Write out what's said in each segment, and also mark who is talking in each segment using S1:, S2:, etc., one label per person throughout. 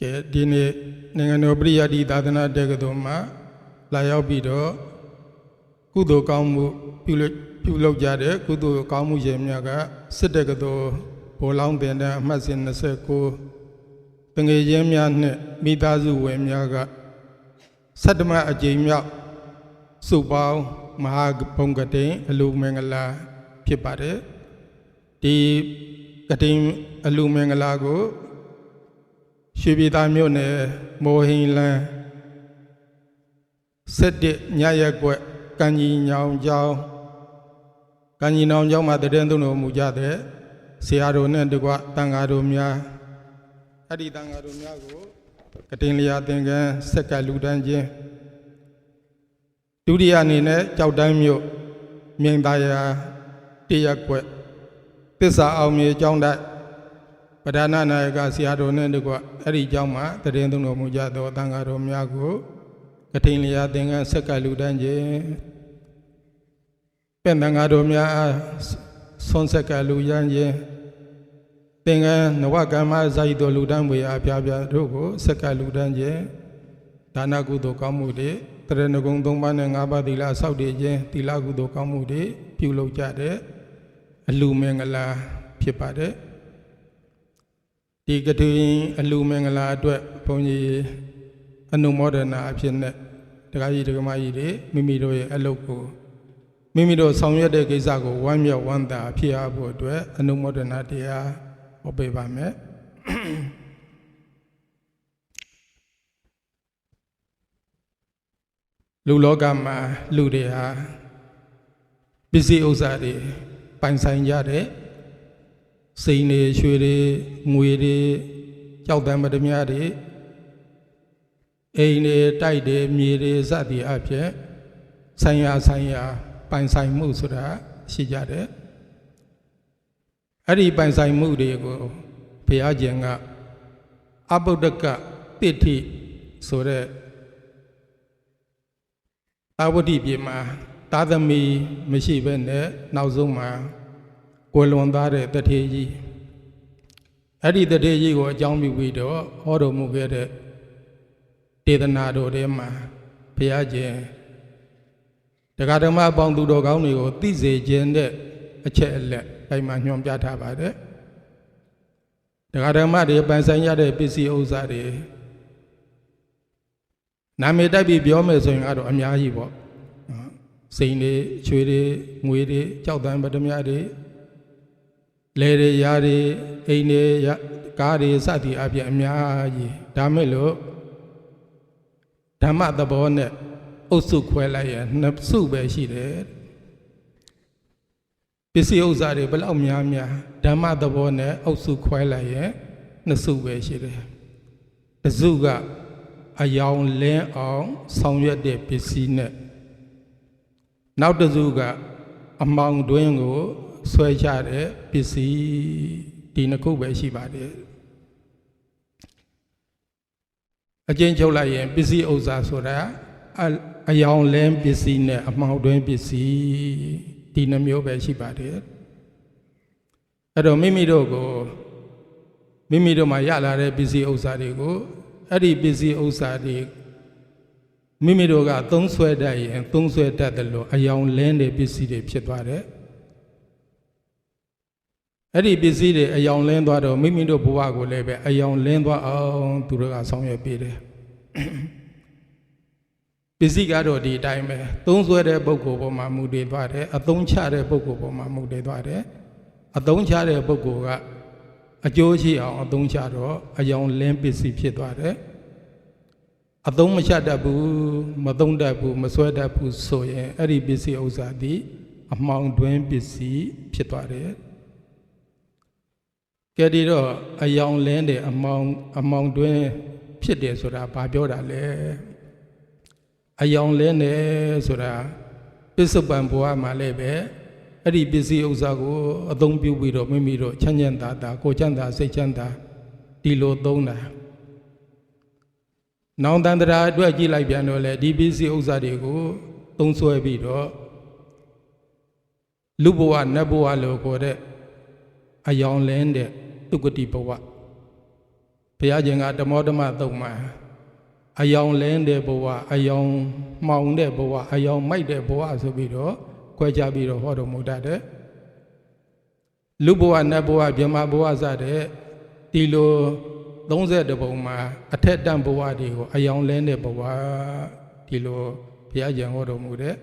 S1: ကဲဒီနေ့နိုင်ငံတော်ပရိယတ်ဒီသာသနာတက္ကသိုလ်မှာလာရောက်ပြီးတော့ကုသိုလ်ကောင်းမှုပြုလုပ်ပြုလုပ်ကြတဲ့ကုသိုလ်ကောင်းမှုရှင်များကစစ်တက္ကသိုလ်ဘိုလ်လောင်းတင်တဲ့အမှတ်စဉ်29တငယ်ချင်းများနှင့်မိသားစုဝင်များကဆတ္တမအကြိမ်မြောက်စုပေါင်းမဟာဘုံကတိန်အလူမင်္ဂလာဖြစ်ပါတယ်ဒီကတိန်အလူမင်္ဂလာကို ရွှေပြည်သားမြို့နယ်မော်ဟင်လန်း7ညရက်ကွက်ကံကြီးညောင်ကျောင်းကံကြီးညောင်ကျောင်းမှာတည်တဲ့သူတို့မူကြတဲ့ဆရာတော်နဲ့တကွတန်ဃာတော်များအဲ့ဒီတန်ဃာတော်များကိုကတင်လျာသင်္ကန်းဆက်ကလူတန်းချင်းဒုတိယအနေနဲ့ကြောက်တန်းမြို့မြိန်သားရာတရက်ကွက်သစ္စာအောင်မြေကျောင်းတိုက် ပဓာနာနာယကဆရာတော်နဲ့တကွအဲ့ဒီအကြောင်းမှာတရင်သုံးတော်မူကြသောတန်ဃာတော်များကိုကထိန်လျာသင်္ကန်းဆက်ကလူတန်းခြင်းပင့်တန်ဃာတော်များအားဆွန်ဆက်ကလူရန်ခြင်းသင်္ကန်းနဝကမ္မဇာယိတော်လူတန်းမွေအားပြပြတို့ကိုဆက်ကလူတန်းခြင်းဒါနကုသိုလ်ကောင်းမှုတွေတရဏဂုံ၃ပါးနဲ့၅ပါးသီလဆောက်တည်ခြင်းသီလကုသိုလ်ကောင်းမှုတွေပြုလုပ်ကြတဲ့အလူမင်္ဂလာဖြစ်ပါတယ် ဒီကတိအလူမင်္ဂလာအတွက်ဘုန်းကြီးအနုမောဒနာအဖြစ်နဲ့တက္ကကြီးတက္ကမကြီးတွေမိမိတို့ရဲ့အလုပ်ကိုမိမိတို့ဆောင်ရွက်တဲ့ကိစ္စကိုဝမ်းမြောက်ဝမ်းသာဖြစ်ရဖို့အတွက်အနုမောဒနာတရားဟောပေးပါမယ်လူလောကမှာလူတွေဟာပစ္စည်းဥစ္စာတွေပိုင်ဆိုင်ကြတဲ့ စိန်တွေရွှေတွေငွေတွေကြောက်တံပဒမြတွေအိမ်တွေတိုက်တွေမြေတွေစသည်အဖြစ်ဆိုင်ရာဆိုင်ရာပိုင်ဆိုင်မှုဆိုတာရှိကြတယ်အဲ့ဒီပိုင်ဆိုင်မှုတွေကိုဘုရားကျင်ကအဘုဒ္ဓကတိဋ္ဌိဆိုတဲ့အဝတ္တိပြေမှာသာသမီမရှိဘဲနဲ့နောက်ဆုံးမှာကို ယ်လွန်သားတဲ့တထေကြီးအဲ့ဒီတထေကြီးကိုအကြောင်းပြုပြီးတော့ဟောတော်မူခဲ့တဲ့ဒေသနာတော်ထဲမှာဘုရားကျင်တရားဓမ္မအပေါင်းသူတော်ကောင်းတွေကိုသိစေခြင်းတဲ့အချက်အလက်အဲ့မှာညွှန်ပြထားပါတယ်တရားဓမ္မတွေပန်ဆိုင်ရတဲ့ပစ္စည်းဥစ္စာတွေနာမည်တိုက်ပြီးပြောမယ်ဆိုရင်ကတော့အများကြီးပေါ့နော်စိန်တွေချွေတွေငွေတွေကြောက်တံပဒမြတွေ လေတွေရာတွေအိမ်တွေရကားတွေစသည်အပြင်အများကြီးဒါမဲ့လို့ဓမ္မသဘောနဲ့အုပ်စုခွဲလိုက်ရင်နှစ်စုပဲရှိတယ်ပစ္စည်းဥစ္စာတွေဘယ်လောက်များများဓမ္မသဘောနဲ့အုပ်စုခွဲလိုက်ရင်နှစ်စုပဲရှိတယ်တစ်စုကအယောင်လင်းအောင်ဆောင်ရွက်တဲ့ပစ္စည်းနဲ့နောက်တစ်စုကအမောင်တွင်းကို ဆွဲချတဲ့ပစ္စည်းဒီနှစ်ခုပဲရှိပါတယ်အကျဉ်းချုပ်လိုက်ရင်ပစ္စည်းဥစ္စာဆိုတာအအယောင်လဲပစ္စည်းနဲ့အမှောင်တွင်းပစ္စည်းဒီနှမျိုးပဲရှိပါတယ်အဲ့တော့မိမိတို့ကိုမိမိတို့မှာရလာတဲ့ပစ္စည်းဥစ္စာတွေကိုအဲ့ဒီပစ္စည်းဥစ္စာတွေမိမိတို့ကသုံးဆွဲတတ်ရင်သုံးဆွဲတတ်တယ်လို့အယောင်လဲတဲ့ပစ္စည်းတွေဖြစ်သွားတယ် အဲ့ဒီပစ္စည်းတွေအယောင်လင်းသွားတော့မိမိတို့ဘဝကိုလည်းပဲအယောင်လင်းသွားအောင်သူတို့ကဆောင်ရွက်ပေးတယ်ပစ္စည်းကတော့ဒီအတိုင်းပဲသုံးဆွဲတဲ့ပုဂ္ဂိုလ်ပေါ်မှာမူတည်သွားတယ်အသုံးချတဲ့ပုဂ္ဂိုလ်ပေါ်မှာမူတည်သွားတယ်အသုံးချတဲ့ပုဂ္ဂိုလ်ကအကျိုးရှိအောင်အသုံးချတော့အယောင်လင်းပစ္စည်းဖြစ်သွားတယ်အသုံးမချတတ်ဘူးမသုံးတတ်ဘူးမဆွဲတတ်ဘူးဆိုရင်အဲ့ဒီပစ္စည်းဥစ္စာဒီအမှောင်တွင်းပစ္စည်းဖြစ်သွားတယ် ကဲဒီတော့အယောင်လင်းတဲ့အမောင်အမောင်တွင်းဖြစ်တယ်ဆိုတာဘာပြောတာလဲအယောင်လင်းတယ်ဆိုတာပစ္စုပန်ဘဝမှာလည်းပဲအဲ့ဒီပစ္စည်းဥစ္စာကိုအသုံးပြုပြီးတော့မိမိတို့ချမ်းချမ်းသာသာကိုချမ်းသာစိတ်ချမ်းသာဒီလိုသုံးတာနောင်တန်တရာအတွက်ကြည့်လိုက်ပြန်တော့လေဒီပစ္စည်းဥစ္စာတွေကိုသုံးဆွဲပြီးတော့လူဘဝနတ်ဘဝလို့ခေါ်တဲ့အယောင်လင်းတဲ့ သူဂတိဘဝဘုရားရှင်ကဓမ္မောဓမ္မသုံးမှာအယောင်လင်းတဲ့ဘဝအယောင်မှောင်တဲ့ဘဝအယောင်မိုက်တဲ့ဘဝဆိုပြီးတော့ခွဲခြားပြီးတော့ဟောတော်မူတတ်တယ်လူဘဝနတ်ဘဝဗြဟ္မာဘဝစတဲ့ဒီလို30ပုံမှာအထက်တန်းဘဝတွေကိုအယောင်လင်းတဲ့ဘဝဒီလိုဘုရားရှင်ဟောတော်မူတဲ့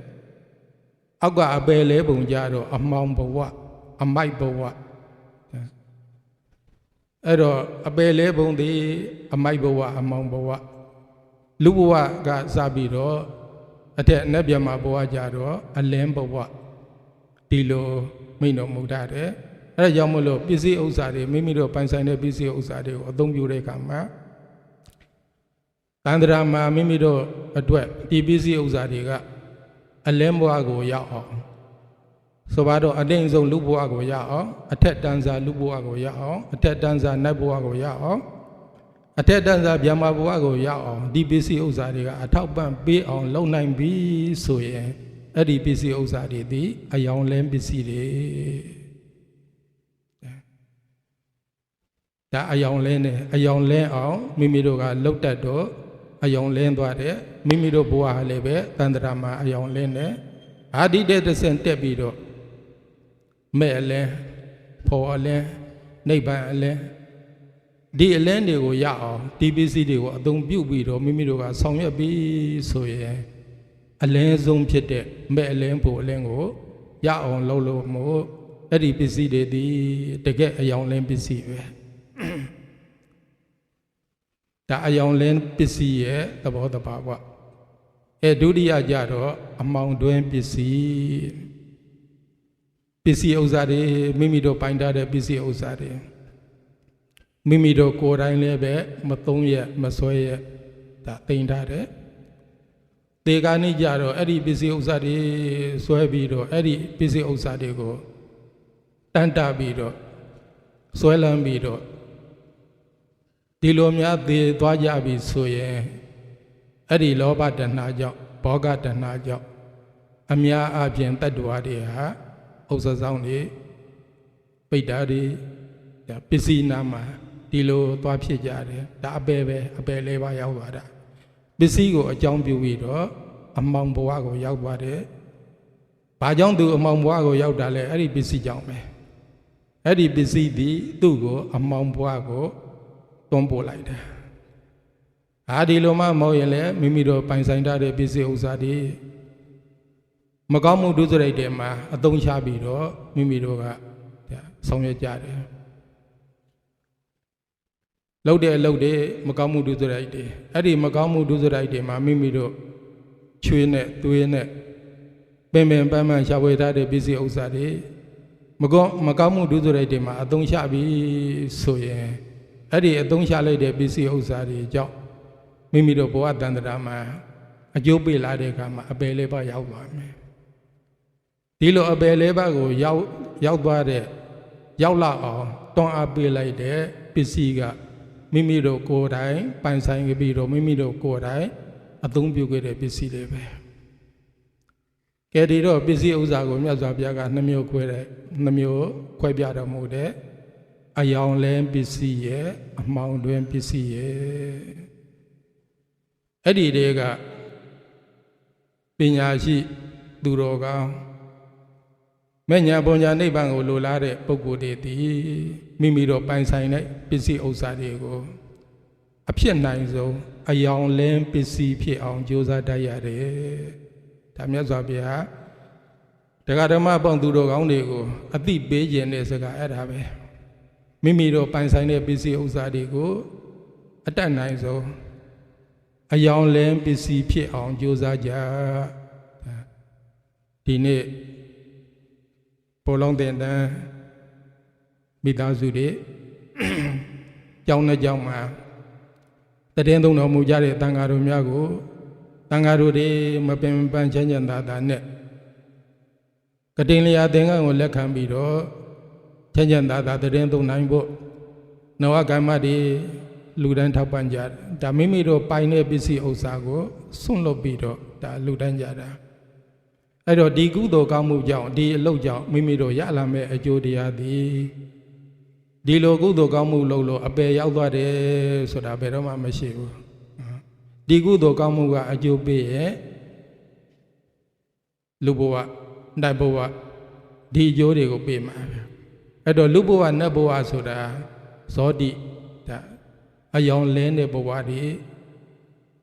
S1: အောက်ကအပယ်လဲပုံကြတော့အမှောင်ဘဝအမိုက်ဘဝ အဲ့တော့အပယ်လဲပုံသည်အမိုက်ဘဝအမှောင်ဘဝလူဘဝကစပြီးတော့အထက်အနက်ပြမဘဝကြတော့အလင်းဘဝဒီလိုမိန့်တော်မူတတ်တယ်အဲ့ဒါကြောင့်မလို့ပစ္စည်းဥစ္စာတွေမိမိတို့ပိုင်ဆိုင်တဲ့ပစ္စည်းဥစ္စာတွေကိုအသုံးပြုတဲ့အခါမှာတန္တရာမှာမိမိတို့အတွက်ဒီပစ္စည်းဥစ္စာတွေကအလင်းဘဝကိုရောက်အောင် ဆိုပါတော့အတိမ်ဆုံးလူဘဝကိုရအောင်အထက်တန်းစာလူဘဝကိုရအောင်အထက်တန်းစာနတ်ဘဝကိုရအောင်အထက်တန်းစာဗျာမဘဝကိုရအောင်ဒီပစ္စည်းဥစ္စာတွေကအထောက်ပံ့ပေးအောင်လုပ်နိုင်ပြီဆိုရင်အဲ့ဒီပစ္စည်းဥစ္စာတွေဒီအယောင်လင်းပစ္စည်းတွေဒါအယောင်လင်းတယ်အယောင်လင်းအောင်မိမိတို့ကလှုပ်တတ်တော့အယောင်လင်းသွားတယ်မိမိတို့ဘဝဟာလည်းပဲတန်တရာမှာအယောင်လင်းတယ်အာဒီတဲ့တစ်ဆင့်တက်ပြီးတော့ မဲ့အလဲဖော်အလဲနိဗ္ဗာန်အလဲဒီအလဲတွေကိုရအောင်ဒီပစ္စည်းတွေကိုအသုံးပြုပြီးတော့မိမိတို့ကဆောင်ရွက်ပြီးဆိုရင်အလဲဆုံးဖြစ်တဲ့မဲ့အလဲဖို့အလဲကိုရအောင်လုပ်လို့မို့အဲ့ဒီပစ္စည်းတွေဒီတကယ်အယောင်လင်းပစ္စည်းပဲဒါအယောင်လင်းပစ္စည်းရဲ့သဘောတဘာဝအဲဒုတိယကြတော့အမောင်တွင်းပစ္စည်း ပစ္စည်းဥစ္စာတွေမိမိတို့ပိုင်ထားတဲ့ပစ္စည်းဥစ္စာတွေမိမိတို့ကိုယ်တိုင်လည်းပဲမသုံးရမဆွဲရဒါတင်ထားတယ်တေကာနိကြတော့အဲ့ဒီပစ္စည်းဥစ္စာတွေဆွဲပြီးတော့အဲ့ဒီပစ္စည်းဥစ္စာတွေကိုတန်တပြီးတော့ဆွဲလန်းပြီးတော့ဒီလိုများသေသွားကြပြီဆိုရင်အဲ့ဒီလောဘတဏှာကြောင့်ဘောဂတဏှာကြောင့်အများအပြားတတ္တဝါတွေဟာ ဥစ္စာဆောင်တွေပိတ္တာတွေပစ္စည်းနာမှာဒီလိုသွားဖြစ်ကြတယ်ဒါအပယ်ပဲအပယ်လေးပါးရောက်သွားတာပစ္စည်းကိုအကြောင်းပြုပြီးတော့အမောင်ဘဝကိုရောက်သွားတယ်ဘာကြောင့်သူအမောင်ဘဝကိုရောက်တာလဲအဲ့ဒီပစ္စည်းကြောင့်ပဲအဲ့ဒီပစ္စည်းဒီသူ့ကိုအမောင်ဘဝကိုတွန်းပို့လိုက်တယ်။အာဒီလိုမှမဟုတ်ရင်လည်းမိမိတို့ပိုင်ဆိုင်ထားတဲ့ပစ္စည်းဥစ္စာတွေ မကောင်းမှုဒုစရိုက်တွေမှာအသုံးချပြီးတော့မိမိတို့ကဆောင်ရွက်ကြတယ်။လုပ်တဲ့အလုပ်တွေမကောင်းမှုဒုစရိုက်တွေအဲ့ဒီမကောင်းမှုဒုစရိုက်တွေမှာမိမိတို့ချွေးနဲ့သွေးနဲ့ပင်ပင်ပန်းပန်းရှာဖွေထားတဲ့ပစ္စည်းဥစ္စာတွေမကောင်းမကောင်းမှုဒုစရိုက်တွေမှာအသုံးချပြီးဆိုရင်အဲ့ဒီအသုံးချလိုက်တဲ့ပစ္စည်းဥစ္စာတွေကြောင့်မိမိတို့ဘဝတန်တရာမှာအကျိုးပေးလာတဲ့အခါမှာအပယ်လေးပါးရောက်သွားမယ် ဒီလိုအပယ်လေးပါးကိုရောက်ရောက်သွားတဲ့ရောက်လာအောင်တွန်းအားပေးလိုက်တဲ့ပစ္စည်းကမိမိတို့ကိုယ်တိုင်ပိုင်ဆိုင်ပြီးတော့မိမိတို့ကိုယ်တိုင်အသုံးပြုခဲ့တဲ့ပစ္စည်းတွေပဲကဲဒီတော့ပစ္စည်းဥစ္စာကိုမြတ်စွာဘုရားကနှမျိုးခွဲတဲ့နှမျိုးခွဲပြတော်မူတဲ့အယောင်လဲပစ္စည်းရဲ့အမောင်တွင်ပစ္စည်းရဲ့အဲ့ဒီတွေကပညာရှိသူတော်ကောင်း မညာပုံညာနိဗ္ဗာန်ကိုလိုလားတဲ့ပုဂ္ဂိုလ်တွေဒီမိမိတို့ပိုင်ဆိုင်တဲ့ပစ္စည်းဥစ္စာတွေကိုအဖြစ်နိုင်ဆုံးအယောင်လင်းပစ္စည်းဖြစ်အောင်ကြိုးစားတတ်ရတယ်ဒါမြတ်စွာဘုရားတရားဓမ္မပေါင်းသူတော်ကောင်းတွေကိုအသိပေးခြင်းတဲ့စကားအဲ့ဒါပဲမိမိတို့ပိုင်ဆိုင်တဲ့ပစ္စည်းဥစ္စာတွေကိုအတတ်နိုင်ဆုံးအယောင်လင်းပစ္စည်းဖြစ်အောင်ကြိုးစားကြဒီနေ့ ပေါ်လုံးတင်တန်းမိသားစုတွေကြောင်းနဲ့ကြောင်းမှာတည်င်းသုံးတော်မူကြတဲ့တန်ဃာတော်များကိုတန်ဃာတော်တွေမပင်ပန်းချမ်းချမ်းသာသာနဲ့ကတိလျာသင်္ကန်းကိုလက်ခံပြီးတော့ချမ်းချမ်းသာသာတည်င်းသုံးနိုင်ဖို့နဝကမ္မတွေလူတန်းထောက်ပံ့ကြတယ်ဒါမိမိတို့ပိုင်တဲ့ပစ္စည်းဥစ္စာကိုဆွန့်လွတ်ပြီးတော့ဒါလူတန်းကြတာ အဲ့တော့ဒီကုသိုလ်ကောင်းမှုကြောင့်ဒီအလုပ်ကြောင့်မိမိတို့ရလာမဲ့အကျိုးတရားသည်ဒီလိုကုသိုလ်ကောင်းမှုလုပ်လို့အပယ်ရောက်သွားတယ်ဆိုတာဘယ်တော့မှမရှိဘူးဒီကုသိုလ်ကောင်းမှုကအကျိုးပေးရဲ့လူဘဝနတ်ဘဝဒီအကျိုးတွေကိုပေးမှာပဲအဲ့တော့လူဘဝနတ်ဘဝဆိုတာဇောတိဒါအယောင်လဲတဲ့ဘဝတွေ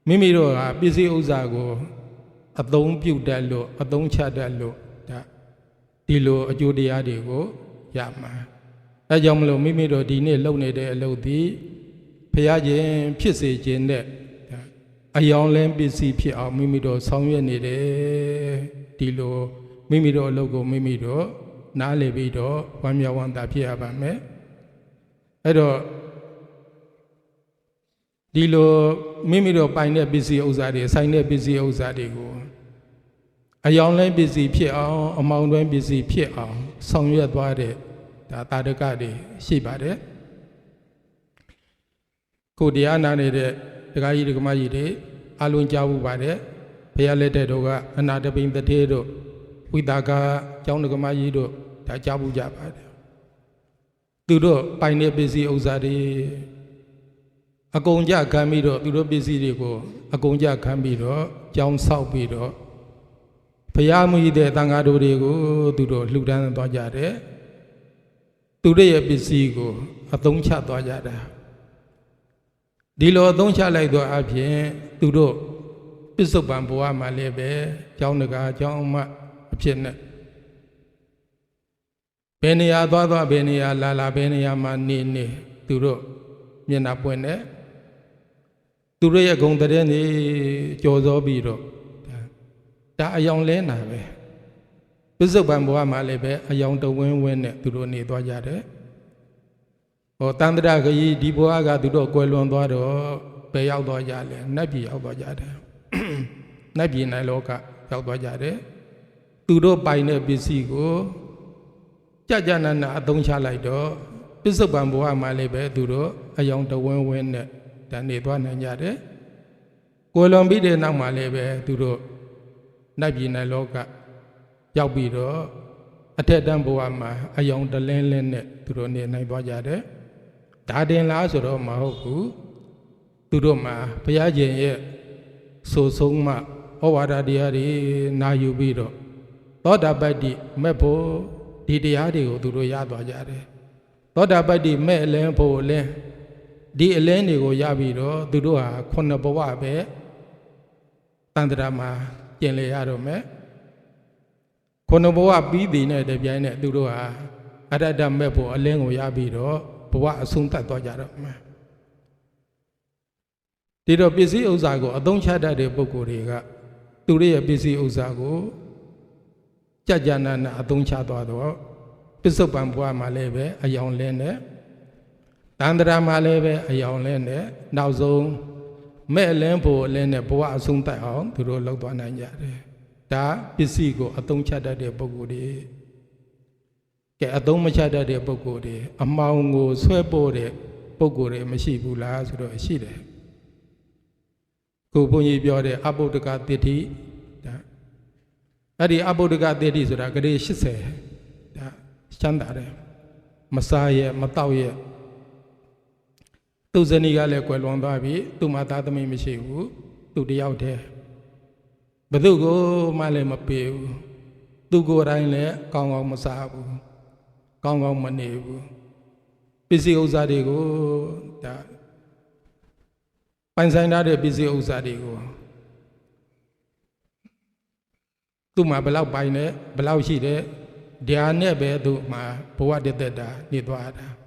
S1: မိမိတို့ကပစ္စည်းဥစ္စာကို အသုံးပြုတတ်လို့အသုံးချတတ်လို့ဒါဒီလိုအကျိုးတရားတွေကိုရမှာအဲကြောင့်မလို့မိမိတို့ဒီနေ့လုပ်နေတဲ့အလုပ်ဒီဖရာခြင်းဖြစ်စေခြင်းနဲ့ဒါအယောင်လင်းပစ္စည်းဖြစ်အောင်မိမိတို့ဆောင်ရွက်နေတယ်ဒီလိုမိမိတို့အလုပ်ကိုမိမိတို့နားလည်ပြီးတော့ဝမ်းမြောက်ဝမ်းသာဖြစ်ရပါမယ်အဲ့တော့ဒီလိုမိမိတို့ပိုင်တဲ့ပစ္စည်းဥစ္စာတွေဆိုင်တဲ့ပစ္စည်းဥစ္စာတွေကို အယောင်လဲပစ္စည်းဖြစ်အောင်အမောင်တွင်းပစ္စည်းဖြစ်အောင်ဆောင်ရွက်သွားတဲ့ဒါတာရကတွေရှိပါတယ်ကိုတရားနာနေတဲ့ဒကာကြီးဒကာမကြီးတွေအလုံးကြားဖို့ပါတယ်ဘုရားလက်ထက်တို့ကအနာတပိန်တထေတို့ဝိတာကကျောင်းဒကာမကြီးတို့ဒါကြားဖို့ကြပါတယ်သူတို့ပိုင်တဲ့ပစ္စည်းဥစ္စာတွေအကုန်ကြခံပြီးတော့သူတို့ပစ္စည်းတွေကိုအကုန်ကြခံပြီးတော့ကြောင်းဆောက်ပြီးတော့ ဘုရားမူတဲ့တန်ဃာတော်တွေကိုသူတို့လှူဒန်းသွားကြတယ်သူတို့ရဲ့ပစ္စည်းကိုအသုံးချသွားကြတာဒီလိုအသုံးချလိုက်တော့အဖြစ်သူတို့ပစ္စုပန်ဘဝမှာလည်းပဲကျောင်းတကာကျောင်းအမအဖြစ်နဲ့ဘယ်နေရာသွားသွားဘယ်နေရာလာလာဘယ်နေရာမှာနေနေသူတို့မျက်နှာပွင့်တယ်သူတို့ရဲ့ဂုံတဲ့နေကြော်စောပြီးတော့ ဒါအယောင်လဲနာပဲပစ္စုပန်ဘဝမှာလည်းပဲအယောင်တဝင်းဝင်းနဲ့သူတို့နေသွားကြတယ်ဟောတန်တရခကြီးဒီဘဝကသူတို့ကွယ်လွန်သွားတော့ဘယ်ရောက်သွားကြလဲနတ်ပြည်ရောက်သွားကြတယ်နတ်ပြည်နိုင်လောကရောက်သွားကြတယ်သူတို့ပိုင်တဲ့ပစ္စည်းကိုကြကြနနအသုံးချလိုက်တော့ပစ္စုပန်ဘဝမှာလည်းပဲသူတို့အယောင်တဝင်းဝင်းနဲ့တန်နေသွားနိုင်ကြတယ်ကိုယ်လွန်ပြီးတဲ့နောက်မှာလည်းပဲသူတို့ နတ်ပြည်နိုင်လောကရောက်ပြီးတော့အထက်တန်းဘဝမှာအယောင်တလင်းလင်းနဲ့သူတို့နေနိုင်သွားကြတယ်ဒါတင်လားဆိုတော့မဟုတ်ဘူးသူတို့မှာဘုရားရှင်ရဲ့ဆိုဆုံးမှဩဝါဒတရားတွေနာယူပြီးတော့သောတာပတ္တိမက်ဖို့ဒီတရားတွေကိုသူတို့ရသွားကြတယ်သောတာပတ္တိမဲ့အလင်းဖို့အလင်းဒီအလင်းတွေကိုရပြီးတော့သူတို့ဟာခုနှစ်ဘဝပဲတန်ត្រာမှာ ကျင်လေရတော့မယ်ခုနှစ်ဘဝပြီးတည်တဲ့တပြိုင်နက်သူတို့ဟာအရတ္တမဲ့ဖို့အလင်းကိုရပြီးတော့ဘဝအဆုံးသတ်သွားကြတော့မယ်ဒီတော့ပစ္စည်းဥစ္စာကိုအသုံးချတတ်တဲ့ပုဂ္ဂိုလ်တွေကသူတို့ရဲ့ပစ္စည်းဥစ္စာကိုကြကြနာနာအသုံးချသွားတော့ပစ္စုပန်ဘဝမှာလည်းပဲအယောင်လင်းနဲ့တန္တရာမှာလည်းပဲအယောင်လင်းနဲ့နောက်ဆုံး မဲ့လင်းဖို့လင်းနဲ့ဘဝအဆုံးသတ်အောင်သူတို့လောက်သွားနိုင်ကြတယ်ဒါပစ္စည်းကိုအသုံးချတတ်တဲ့ပုဂ္ဂိုလ်တွေကဲအသုံးမချတတ်တဲ့ပုဂ္ဂိုလ်တွေအမောင်ကိုဆွဲပို့တဲ့ပုဂ္ဂိုလ်တွေမရှိဘူးလားဆိုတော့ရှိတယ်ခုဘုန်းကြီးပြောတဲ့အဘုဒ္ဓကတိဋ္ဌိဒါအဲ့ဒီအဘုဒ္ဓကတိဋ္ဌိဆိုတာဂရေ80ဒါချမ်းသာတယ်မစားရဲ့မတောက်ရဲ့ သူဇနီးကလည်းကွယ်လွန်သွားပြီသူ့မှာသားသမီးမရှိဘူးသူတယောက်တည်းဘသူကိုမှလည်းမပေးဘူးသူကိုယ်တိုင်လည်းကောင်းကောင်းမစားဘူးကောင်းကောင်းမနေဘူးပစ္စည်းဥစ္စာတွေကိုဒါပိုင်ဆိုင်ထားတဲ့ပစ္စည်းဥစ္စာတွေကိုသူ့မှာဘယ်လောက်ပိုင်လဲဘယ်လောက်ရှိတယ်တရားနဲ့ပဲသူ့မှာဘဝတသက်တာနေသွားတာ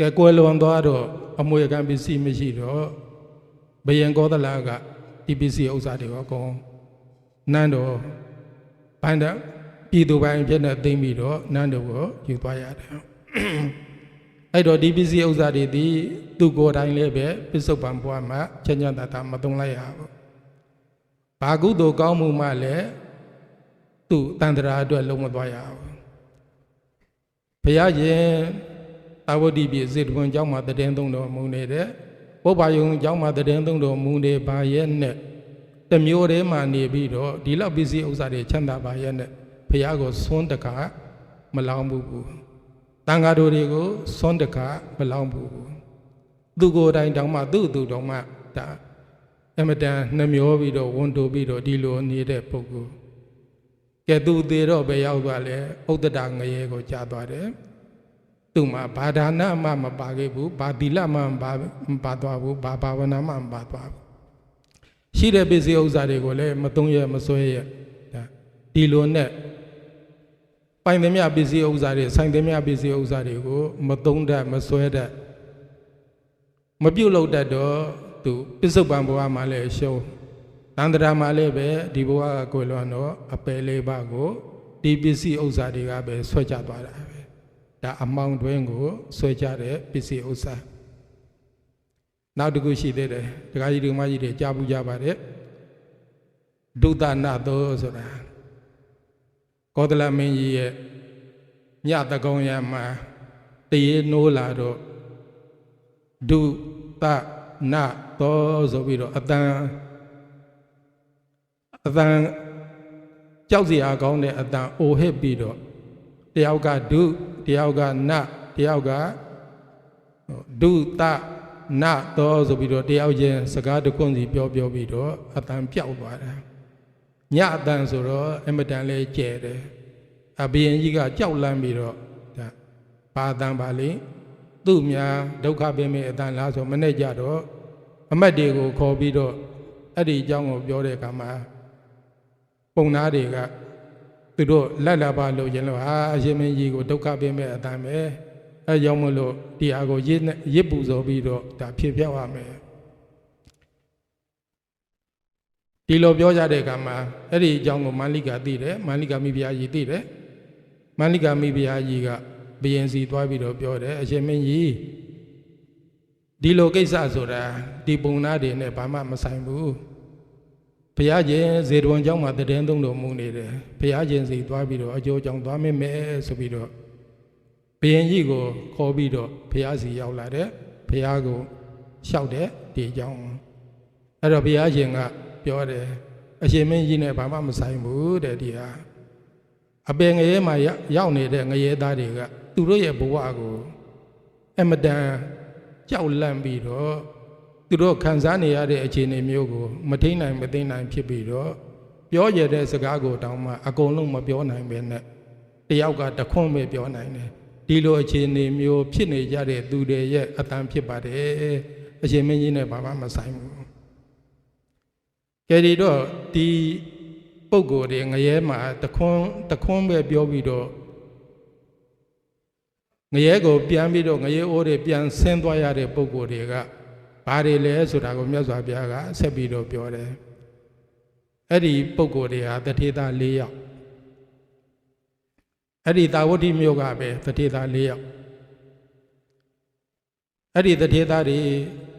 S1: ကဲကွယ်လွန်သွားတော့အမွေခံပစ္စည်းမရှိတော့ဘယင်ကောသလကဒီပစ္စည်းဥစ္စာတွေအကုန်နန်းတော်ဘန္တပြည်သူပိုင်းဖြစ်နေသိမ့်ပြီးတော့နန်းတော်ကိုယူသွားရတယ်အဲ့တော့ဒီပစ္စည်းဥစ္စာတွေဒီသူကိုယ်တိုင်လည်းပဲပစ္စုပန်ဘဝမှာချမ်းချမ်းသာသာမသုံးလိုက်ရဘူးဘာကုသိုလ်ကောင်းမှုမှလည်းသူ့တန်ត្រာအတွက်လုံးမသွားရဘူးဘုရားရှင် သာဝတိပြည်စေတဝန်ကျောင်းမှာတည်င်းသုံးတော်မူနေတဲ့ပုဗ္ဗာယုံကျောင်းမှာတည်င်းသုံးတော်မူနေပါရဲ့နဲ့တမျိုးတည်းမှာနေပြီးတော့ဒီလောက်ပစ္စည်းဥစ္စာတွေချမ်းသာပါရဲ့နဲ့ဘုရားကိုသွန်းတကာမလောင်ဘူးဘူးတတန်ဃာတော်တွေကိုစွန့်တကမလောင်းဘူးသူကိုယ်တိုင်တောင်မှသူ့သူတောင်မှဒါအမတန်နှမျောပြီးတော့ဝန်တိုပြီးတော့ဒီလိုနေတဲ့ပုဂ္ဂိုလ်ကဲသူသေးတော့ပဲရောက်သွားလဲဥဒ္ဒတာငရေကိုကြာသွားတယ် သူမှဘာဒါနမှမပါခဲ့ဘူးဘာသီလမှမပါမပါသွားဘူးဘာဘာဝနာမှမပါသွားဘူးရှိတဲ့ပစ္စည်းဥစ္စာတွေကိုလည်းမသုံးရမဆွဲရဒါဒီလိုနဲ့ပိုင်သမျှပစ္စည်းဥစ္စာတွေဆိုင်သမျှပစ္စည်းဥစ္စာတွေကိုမသုံးတတ်မဆွဲတတ်မပြုတ်လောက်တတ်တော့သူပစ္စုပန်ဘဝမှာလည်းရှုံးတန္တရာမှာလည်းပဲဒီဘဝကကိုယ်လွန်တော့အပယ်လေးပါးကိုဒီပစ္စည်းဥစ္စာတွေကပဲဆွဲချသွားတာပဲ ဒါအမောင်တွင်းကိုဆွဲချတဲ့ပစ္စည်းဥစ္စာနောက်တစ်ခုရှိသေးတယ်ဒကာကြီးဒီမကြီးတွေကြားဘူးကြပါတယ်ဒုသနာသောဆိုတာကောသလမင်းကြီးရဲ့ညတကုံရမှာတရေနိုးလာတော့ဒုသနာသောဆိုပြီးတော့အတန်အတန်ကြောက်စရာကောင်းတဲ့အတန်အိုဟစ်ပြီးတော့ တယောက်ကဒုတယောက်ကနတယောက်ကဒုသနသောဆိုပြီးတော့တယောက်ချင်းစကားတစ်ခွန်းစီပြောပြောပြီးတော့အတန်ပြောက်သွားတာညအတန်ဆိုတော့အမတန်လေးကျဲတယ်အဘိယင်ကြီးကကြောက်လန့်ပြီးတော့ဒါပါတန်ပါလိသူ့များဒုက္ခပင်မဲ့အတန်လားဆိုမနဲ့ကြတော့အမတ်တွေကိုခေါ်ပြီးတော့အဲ့ဒီအကြောင်းကိုပြောတဲ့အခါမှာပုံသားတွေက သူတို့လက်လာပါလို့ရင်လို့ဟာအရှင်မင်းကြီးကိုဒုက္ခပင်မဲ့အတန်ပဲအဲကြောင့်မလို့တရားကိုရစ်နဲ့ရစ်ပူဇော်ပြီးတော့ဒါဖြစ်ပြောက်ရမယ်ဒီလိုပြောကြတဲ့အခါမှာအဲ့ဒီအကြောင်းကိုမန္လိကာသိတယ်မန္လိကာမိဖုရားကြီးသိတယ်မန္လိကာမိဖုရားကြီးကဘယင်စီသွားပြီးတော့ပြောတယ်အရှင်မင်းကြီးဒီလိုကိစ္စဆိုတာဒီပုံနာတွေနဲ့ဘာမှမဆိုင်ဘူး ဘုရားရှင်ဇေတဝန်ကျောင်းမှာတည်င်းသုံးတော်မူနေတယ်ဘုရားရှင်စီသွားပြီးတော့အကျိုးကြောင့်သွားမယ်မယ်ဆိုပြီးတော့ဘယင်ကြီးကိုခေါ်ပြီးတော့ဘုရားစီရောက်လာတယ်ဘုရားကိုလျှောက်တယ်ဒီအကြောင်းအဲ့တော့ဘုရားရှင်ကပြောတယ်အရှင်မင်းကြီးနဲ့ဘာမှမဆိုင်ဘူးတဲ့ဒီဟာအပင်ငရဲမှာရောက်နေတဲ့ငရဲသားတွေကသူတို့ရဲ့ဘဝကိုအမတန်ကြောက်လန့်ပြီးတော့ သူတို့ခံစားနေရတဲ့အခြေအနေမျိုးကိုမထိနိုင်မသိနိုင်ဖြစ်ပြီးတော့ပြောရတဲ့စကားကိုတောင်းမှအကုန်လုံးမပြောနိုင်ပဲနဲ့တယောက်ကတခွန်းပဲပြောနိုင်တယ်ဒီလိုအခြေအနေမျိုးဖြစ်နေကြတဲ့သူတွေရဲ့အတန်ဖြစ်ပါတယ်အရှင်မင်းကြီးနဲ့ဘာမှမဆိုင်ဘူးကယ်ဒီတော့ဒီပုံကိုယ်တွေငရဲမှာတခွန်းတခွန်းပဲပြောပြီးတော့ငရဲကိုပြန်ပြီးတော့ငရဲအိုးတွေပြန်ဆင်းသွားရတဲ့ပုံကိုယ်တွေက ဘာတွေလဲဆိုတာကိုမြတ်စွာဘုရားကဆက်ပြီးတော့ပြောတယ်အဲ့ဒီပုံကိုယ်တွေဟာတထေသား၄ယောက်အဲ့ဒီတာဝတိမြို့ကပဲတထေသား၄ယောက်အဲ့ဒီတထေသားတွေ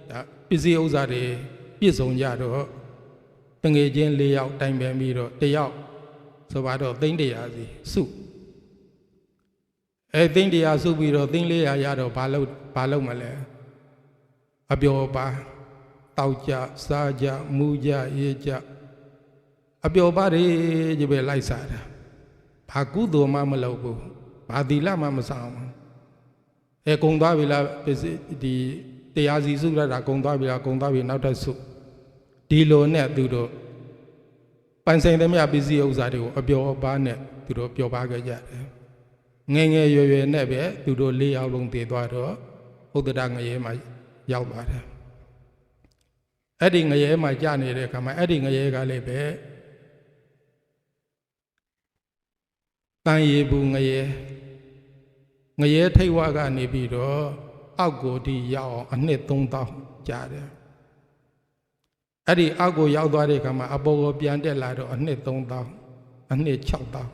S1: ဒါပစ္စည်းဥစ္စာတွေပြည့်စုံကြတော့တငယ်ချင်း၄ယောက်တိုင်ပင်ပြီးတော့တယောက်ဆိုပါတော့သိန်းတရာစီစုအဲသိန်းတရာစုပြီးတော့သိန်း400ရတော့ဘာလို့ဘာလို့မလဲ အပျော်ပါတောက်ကြစားကြမူကြရေးကြအပျော်ပါတွေကြီးပဲလိုက်စားတာဘာကုသိုလ်မှမလုပ်ဘူးဘာသီလမှမဆောင်ဘူးအဲကုံသွားပြီလားဒီတရားစီစုရတာကုံသွားပြီလားကုံသွားပြီနောက်ထပ်စုဒီလိုနဲ့သူတို့ပိုင်ဆိုင်သမျှပစ္စည်းဥစ္စာတွေကိုအပျော်ပါနဲ့သူတို့ပျော်ပါခဲ့ကြတယ်ငယ်ငယ်ရွယ်ရွယ်နဲ့ပဲသူတို့၄ယောက်လုံးတည်သွားတော့ဥဒ္ဒတငရဲမှာ ရောက်သွားတယ်အဲ့ဒီငရဲမှာကြာနေတဲ့အခါမှာအဲ့ဒီငရဲကလည်းပဲတန်ရီဘူးငရဲငရဲထိတ်ဝကနေပြီးတော့အောက်ကိုဒီရောက်အောင်အနှစ်3000ကြာတယ်အဲ့ဒီအောက်ကိုရောက်သွားတဲ့အခါမှာအပေါ်ကိုပြန်တက်လာတော့အနှစ်3000အနှစ်6000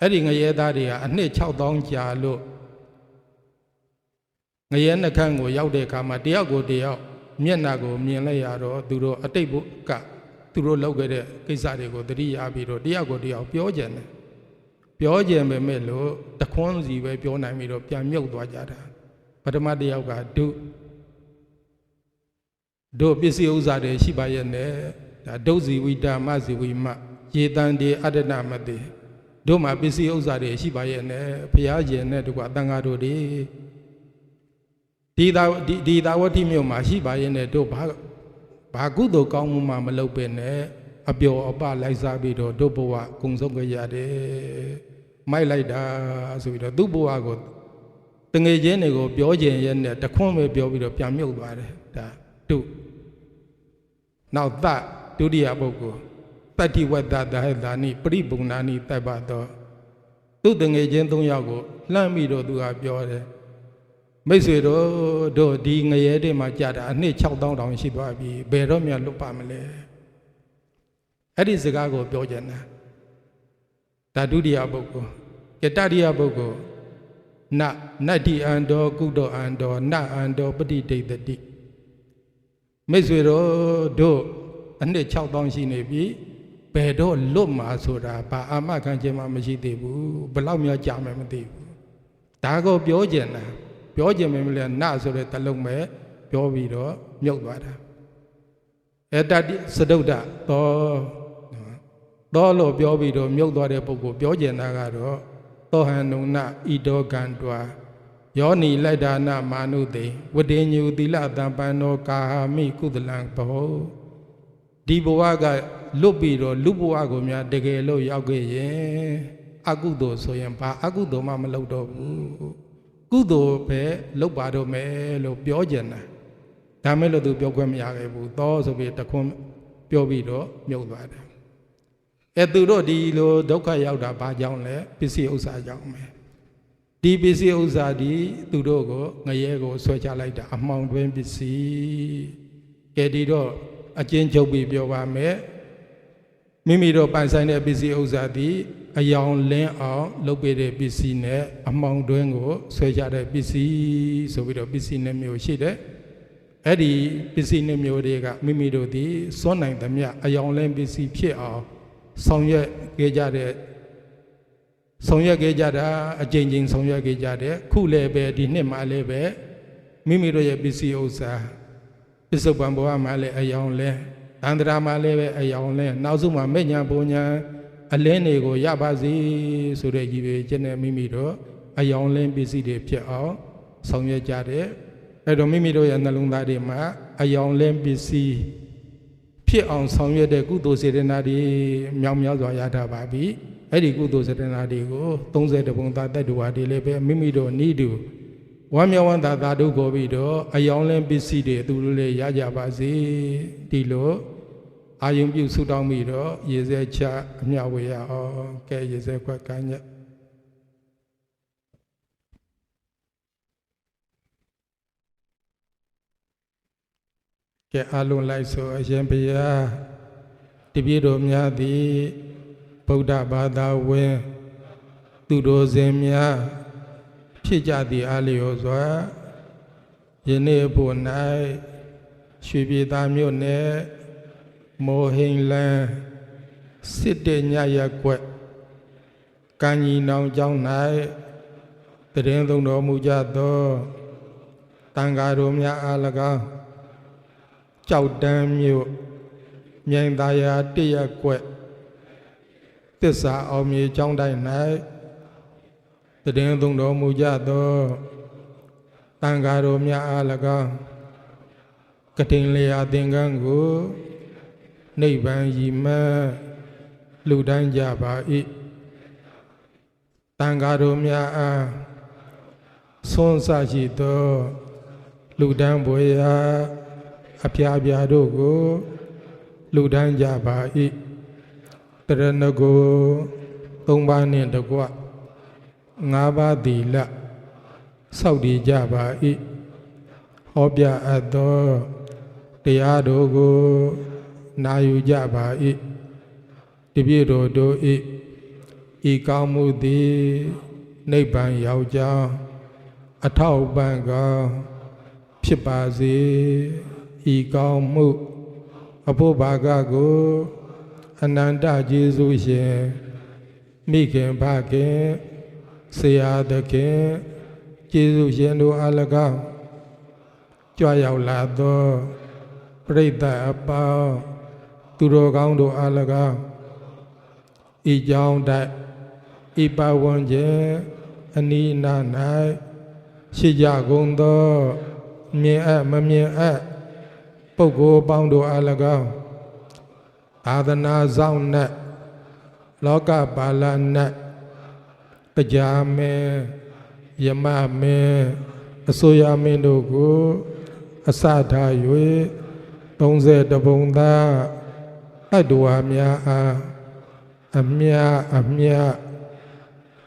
S1: အဲ့ဒီငရဲသားတွေကအနှစ်6000ကြာလို့ ငရဲနှခမ်းကိုရောက်တဲ့အခါမှာတယောက်ကိုတယောက်မျက်နှာကိုမြင်လိုက်ရတော့သူတို့အတိတ်ဘုကသူတို့လုပ်ခဲ့တဲ့ကိစ္စတွေကိုသတိရပြီးတော့တယောက်ကိုတယောက်ပြောကြတယ်ပြောကြပေမဲ့လို့တခွန်းစီပဲပြောနိုင်ပြီးတော့ပြန်မြုပ်သွားကြတာပထမတယောက်ကဒုတို့ပစ္စည်းဥစ္စာတွေရှိပါရဲ့နဲ့ဒါဒုဇီဝိတာမဇီဝိမရေတန်တေအတ္တနမတိတို့မှာပစ္စည်းဥစ္စာတွေရှိပါရဲ့နဲ့ဘုရားရှင်နဲ့တကွာတန်ဃာတို့တွေ ဒီသာဒီဒီသာဝတိမြို့မှာရှိပါရဲ့နဲ့တို့ဘာဘာကုသိုလ်ကောင်းမှုမှမလုပ်ပဲနဲ့အပျော်အပလိုက်စားပြီးတော့တို့ဘဝကုံဆုံးကြရတယ်မိုက်လိုက်တာဆိုပြီးတော့သူ့ဘဝကိုတငယ်ချင်းတွေကိုပြောခြင်းရဲ့နဲ့တခွန်းပဲပြောပြီးတော့ပြန်မြုပ်သွားတယ်ဒါတို့နောက်သဒုတိယပုဂ္ဂိုလ်တတ္တိဝတ္တသဟတာနိပရိပုဏ္ဏာနိတပ္ပသောသူ့တငယ်ချင်း၃ယောက်ကိုလှမ်းပြီးတော့သူကပြောတယ် မိတ်ဆွေတို့တို့ဒီငရဲတွေမှာကြာတာအနှစ်6000တောင်ရှိသွားပြီဘယ်တော့မှလွတ်ပါမလဲအဲ့ဒီစကားကိုပြောကြတယ်ဒါဒုတိယပုဂ္ဂိုလ်ကတတိယပုဂ္ဂိုလ်နနတ္တိအန္တောကုတောအန္တောနအန္တောပฏิဒိဋ္ဌတိမိတ်ဆွေတို့တို့အနှစ်6000ရှိနေပြီဘယ်တော့လွတ်မှာဆိုတာဘာအာမခံခြင်းမှမရှိသေးဘူးဘယ်လောက်များကြာမယ်မသိဘူးဒါကိုပြောကြတယ် ပြောကြမယ်မလဲနဆိုတဲ့တလုံးပဲပြောပြီးတော့မြုပ်သွားတာအတ္တတိစတုဒ္ဒသောသောလို့ပြောပြီးတော့မြုပ်သွားတဲ့ပုဂ္ဂိုလ်ပြောကြတာကတော့သောဟံနုဏဣတောကံတွာယောနီလိုက်ဒါနမာနုတေဝတေညူသီလတံပန္နောကာမိကုသလံဘောဒီဘဝကလွတ်ပြီးတော့လူဘဝကိုများတကယ်လို့ရောက်ခဲ့ရင်အကုသိုလ်ဆိုရင်ဘာအကုသိုလ်မှမလုပ်တော့ဘူး ကုသိုလ်ပဲလုပ်ပါတော့မယ်လို့ပြောကြတယ်ဒါမဲ့လို့သူပြောခွင့်မရခဲ့ဘူးသောဆိုပြီးတခွန်းပြောပြီးတော့မြုပ်သွားတယ်အဲသူတို့ဒီလိုဒုက္ခရောက်တာဘာကြောင့်လဲပစ္စည်းဥစ္စာကြောင့်ပဲဒီပစ္စည်းဥစ္စာဒီသူတို့ကိုငရဲကိုဆွဲချလိုက်တာအမှောင်တွင်းပစ္စည်းကဲဒီတော့အကျဉ်းချုပ်ပြီးပြောပါမယ်မိမိတို့ပိုင်ဆိုင်တဲ့ပစ္စည်းဥစ္စာသည် အယောင်လင်းအောင်လုပ်ပေးတဲ့ပစ္စည်းနဲ့အမှောင်တွင်းကိုဆွဲချတဲ့ပစ္စည်းဆိုပြီးတော့ပစ္စည်းနှမျိုးရှိတယ်အဲ့ဒီပစ္စည်းနှမျိုးတွေကမိမိတို့သည်စွန့်နိုင်သမျှအယောင်လင်းပစ္စည်းဖြစ်အောင်ဆောင်ရွက်ခဲ့ကြတဲ့ဆောင်ရွက်ခဲ့ကြတာအကြိမ်ကြိမ်ဆောင်ရွက်ခဲ့ကြတဲ့ခုလည်းပဲဒီနှစ်မှလည်းပဲမိမိတို့ရဲ့ပစ္စည်းဥစ္စာပစ္စုပန်ဘဝမှာလည်းအယောင်လဲအန္တရာမှာလည်းပဲအယောင်လဲနောက်ဆုံးမှာမဲ့ညာပုံညာ အလင်းတွေကိုရပါစေဆိုတဲ့ရည်ရွယ်ချက်နဲ့မိမိတို့အယောင်လင်းပစ္စည်းတွေဖြစ်အောင်ဆောင်ရွက်ကြတဲ့အဲ့တော့မိမိတို့ရဲ့နှလုံးသားတွေမှာအယောင်လင်းပစ္စည်းဖြစ်အောင်ဆောင်ရွက်တဲ့ကုသိုလ်စေတနာတွေမြောင်များစွာရတာပါပြီအဲ့ဒီကုသိုလ်စေတနာတွေကို30ပုံသားတတ္တဝါတွေလည်းပဲမိမိတို့ဤတူဝမ်းမြောက်ဝမ်းသာသာတို့ကိုပြီးတော့အယောင်လင်းပစ္စည်းတွေသူတို့လည်းရကြပါစေဒီလို အာယုံပြုဆုတောင်းပြီးတော့ရေစဲချအမြဝေရအောင်ကဲရေစဲခွက်ကမ်းညက်ကဲအလုံးလိုက်ဆိုအရှင်ဘုရားတပည့်တော်များသည်ဗုဒ္ဓဘာသာဝင်သူတော်စင်များဖြစ်ကြသည့်အလျော်စွာယနေ့ဖို့၌ရွှေပြည်သားမြို့နယ် မောဟိန်လန်းစစ်တဲ့ညရက်ွက်ကံကြီးနောင်ကျောင်း၌တရင်သုံးတော်မူကြသောတန်ဃာတော်များအား၎င်းကြောက်တန်းမြို့မြိုင်သာယာတရက်ွက်တစ္ဆာအောင်မြေကျောင်းတိုင်း၌တည်င်းသုံးတော်မူကြသောတန်ဃာတော်များအား၎င်းကတိန်လျာသင်္ကန်းကို နိဗ္ဗာန်ရည်မှန်းလူတိုင်းကြပါ၏တန်ဃာတော်များအားဆွမ်းဆရှိသောလူတန်းဘွေရာအပြားပြားတို့ကို လူတန်းကြပါ၏တရဏဂုသုံးပါးနှင့်တကွငါးပါးသီလစောက်တည်ကြပါ၏ဟောပြအပ်သောတရားတို့ကို နာယူကြပါ၏တပြည့်တော်တို့၏ဤကောင်းမှုသည်နိဗ္ဗာန်ရောက်ကြောင်းအထောက်ပံ့ကောင်းဖြစ်ပါစေဤကောင်းမှုအဖို့ဘာကကိုအနန္တကျေးဇူးရှင်မိခင်ဖခင်ဆရာသခင်ကျေးဇူးရှင်တို့အား၎င်းကြွရောက်လာသောပြိတ္တအပေါင်း သူတော်ကောင်းတို့အား၎င်းဤကြောင်းတိုက်ဤပါဝန်းကျင်အနိနာ၌ရှိကြကုန်သောမြင်အပ်မမြင်အပ်ပုဂ္ဂိုလ်ပေါင်းတို့အား၎င်းအာသနာဆောင်နှင့်လောကပါဠနှင့်တရားမင်းယမမင်းအစိုးရမင်းတို့ကို အစထား၍30ပုံသား အတ္တဝါများအားအမြအမြ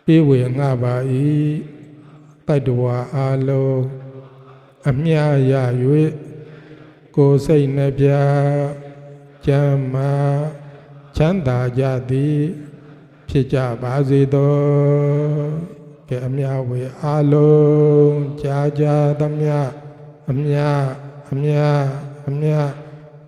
S1: ပြေဝေငှပါ၏တတ္တဝါအလုံးအမြရ၍ကိုယ်စိတ်နှပြကျမ်းမာချမ်းသာကြသည် ဖြစ်ကြပါစေသောကဲအမြဝေအလုံးကြာကြာသမျှအမြအမြအမြ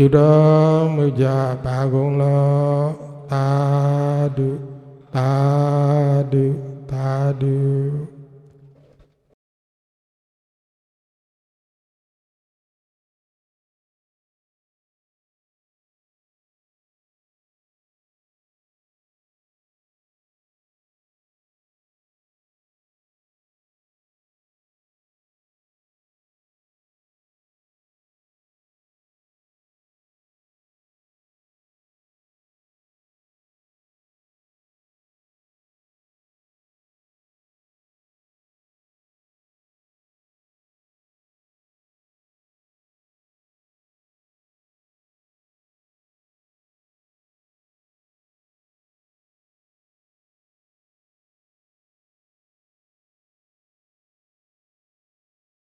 S1: ယူတော်မူကြပါကုန်လောသာဓုသာဓုသာဓု